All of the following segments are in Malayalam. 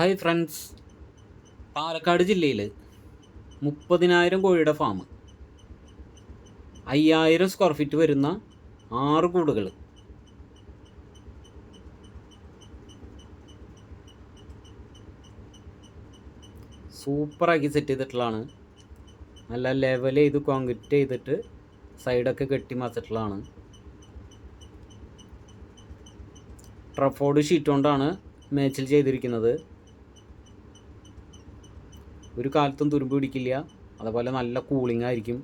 ഹായ് ഫ്രണ്ട്സ് പാലക്കാട് ജില്ലയിൽ മുപ്പതിനായിരം കോഴിയുടെ ഫാം അയ്യായിരം സ്ക്വയർ ഫീറ്റ് വരുന്ന ആറ് കൂടുകൾ സൂപ്പറാക്കി സെറ്റ് ചെയ്തിട്ടുള്ളതാണ്. നല്ല ലെവൽ ചെയ്ത് കോൺക്രീറ്റ് ചെയ്തിട്ട് സൈഡൊക്കെ കെട്ടി മറിച്ചിട്ടുള്ളതാണ്. ട്രഫോർഡ് ഷീറ്റ് കൊണ്ടാണ് മേച്ചിൽ ചെയ്തിരിക്കുന്നത്. ഒരു കാലത്തും തുരുമ്പ് പിടിക്കില്ല. അതുപോലെ നല്ല കൂളിംഗ് ആയിരിക്കും.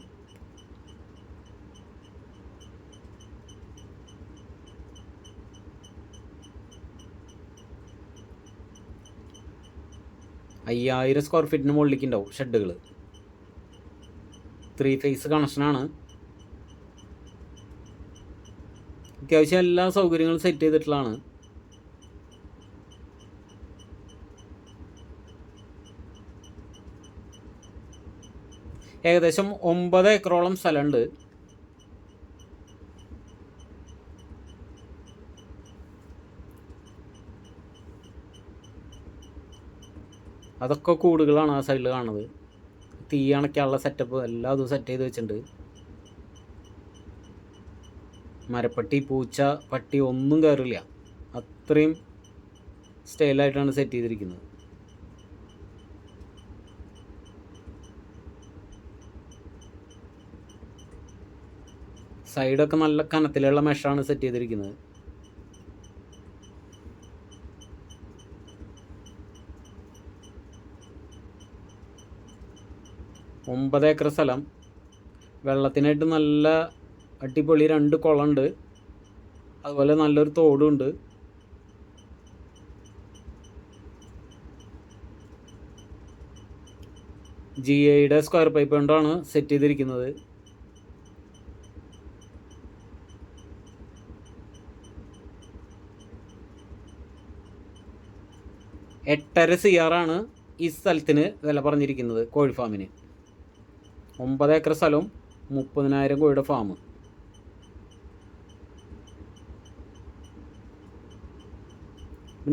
അയ്യായിരം സ്ക്വയർ ഫീറ്റിന് മുകളിലേക്ക് ഉണ്ടാവും ഷെഡുകൾ ത്രീ ഫേസ് കണക്ഷനാണ് അത്യാവശ്യം എല്ലാ സൗകര്യങ്ങളും സെറ്റ് ചെയ്തിട്ടുള്ളതാണ്. ഏകദേശം ഒമ്പത് ഏക്കറോളം സ്ഥലമുണ്ട്. അതൊക്കെ കൂടുകളാണ് ആ സൈഡിൽ കാണുന്നത്. തീ അണയ്ക്കാനുള്ള സെറ്റപ്പ് എല്ലാം അതും സെറ്റ് ചെയ്ത് വെച്ചിട്ടുണ്ട്. മരപ്പട്ടി പൂച്ച പട്ടി ഒന്നും കയറില്ല അത്രയും സ്റ്റൈലായിട്ടാണ് സെറ്റ് ചെയ്തിരിക്കുന്നത്. സൈഡൊക്കെ നല്ല കനത്തിലുള്ള മെഷാണ് സെറ്റ് ചെയ്തിരിക്കുന്നത്. ഒമ്പത് ഏക്കർ സ്ഥലം. വെള്ളത്തിനായിട്ട് നല്ല അടിപൊളി രണ്ട് കുളമുണ്ട്. അതുപോലെ നല്ലൊരു തോടുണ്ട് ജി ഐയുടെ സ്ക്വയർ പൈപ്പ് കൊണ്ടാണ് സെറ്റ് ചെയ്തിരിക്കുന്നത്. എട്ടര സി ആറാണ് ഈ സ്ഥലത്തിന് വില പറഞ്ഞിരിക്കുന്നത് കോഴി ഫാമിന് ഒമ്പത് ഏക്കർ സ്ഥലവും മുപ്പതിനായിരം കോഴിയുടെ ഫാം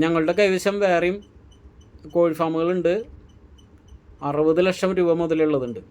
ഞങ്ങളുടെ കൈവശം വേറെയും കോഴി ഫാമുകളുണ്ട് അറുപത് ലക്ഷം രൂപ മുതലുള്ളതുണ്ട്.